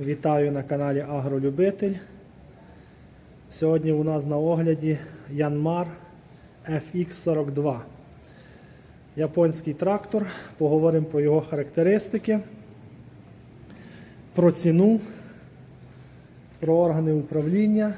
Вітаю на каналі Агролюбитель. Сьогодні у нас на огляді Янмар FX42. Японський трактор. Поговоримо про його характеристики, про ціну, про органи управління.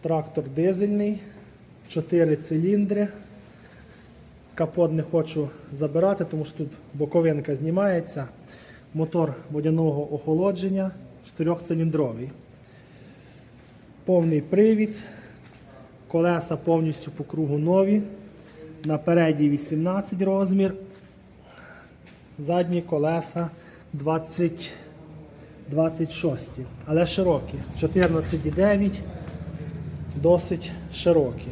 Трактор дизельний, 4 циліндри. Капот не хочу забирати, тому що тут боковинка знімається. Мотор водяного охолодження 4-циліндровий. Повний привід. Колеса повністю по кругу нові. Напереді 18 розмір. Задні колеса 20, 26. Але широкі. 14,9. Досить широкі.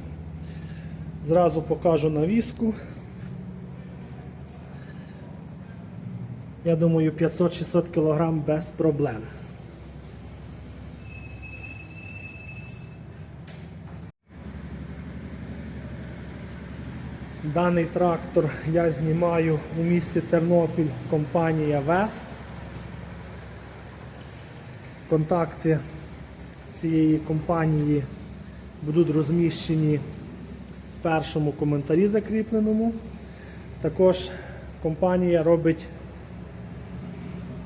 Зразу покажу навіску. Я думаю, 500-600 кг без проблем. Даний трактор я знімаю у місті Тернопіль компанія Вест. Контакти цієї компанії будуть розміщені в першому коментарі закріпленому. Також компанія робить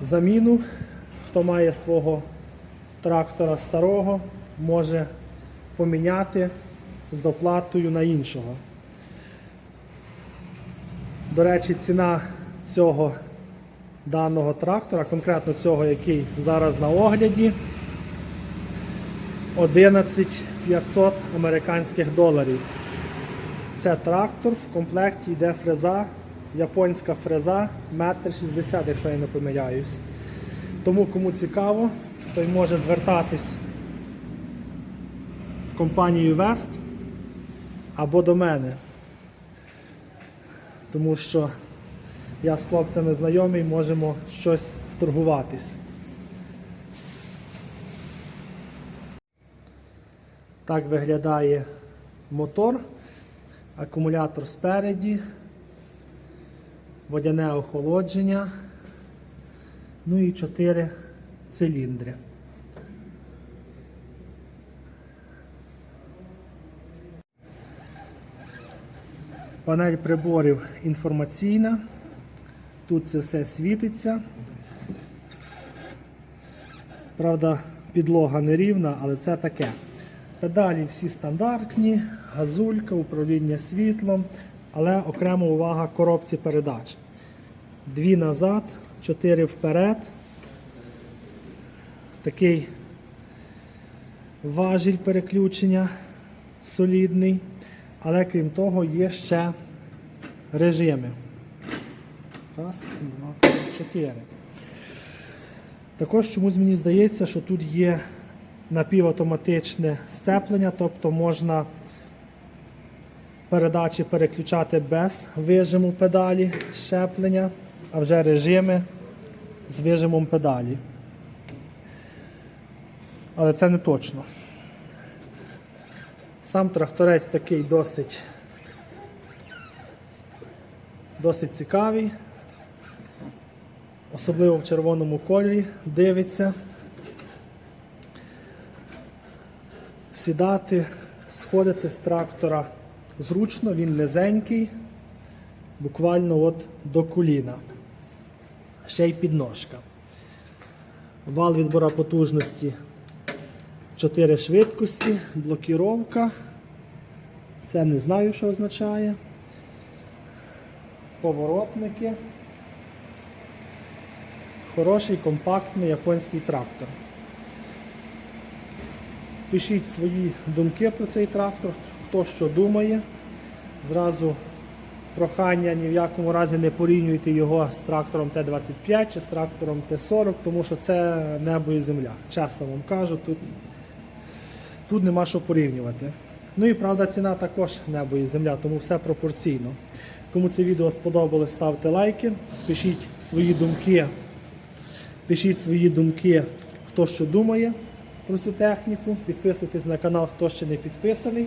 заміну. Хто має свого трактора старого, може поміняти з доплатою на іншого. До речі, ціна цього даного трактора, конкретно цього, який зараз на огляді, 11 500 американських доларів. Це трактор, в комплекті йде фреза, японська фреза, 1,60 м, якщо я не помиляюсь. Тому кому цікаво, той може звертатись в компанію Вест або до мене. Тому що я з хлопцями знайомий, можемо щось вторгуватись. Так виглядає мотор, акумулятор спереді, водяне охолодження, ну і 4 циліндри. Панель приборів інформаційна. Тут це все світиться. Правда, підлога не рівна, але це таке. Педалі всі стандартні, газулька, управління світлом, але окрема увага коробці передач. Дві назад, чотири вперед. Такий важіль переключення солідний. Але крім того, є ще режими. Раз, два, чотири. Також чомусь мені здається, що тут є напівавтоматичне сцеплення, тобто можна передачі переключати без вижиму педалі щеплення, а вже режими з вижимом педалі. Але це не точно. Сам тракторець такий досить, досить цікавий, особливо в червоному кольорі дивиться. Сідати, сходити з трактора зручно, він низенький, буквально от до коліна. Ще й підножка. Вал відбора потужності 4 швидкості, блокіровка. Це не знаю, що означає. Поворотники. Хороший компактний японський трактор. Пишіть свої думки про цей трактор, хто що думає. Зразу прохання ні в якому разі не порівнюйте його з трактором Т-25 чи з трактором Т-40, тому що це небо і земля. Чесно вам кажу, тут, тут нема що порівнювати. Ну і правда, ціна також небо і земля, тому все пропорційно. Кому це відео сподобалось, ставте лайки, пишіть свої думки. Пишіть свої думки, хто що думає про цю техніку. Підписуйтесь на канал, хто ще не підписаний.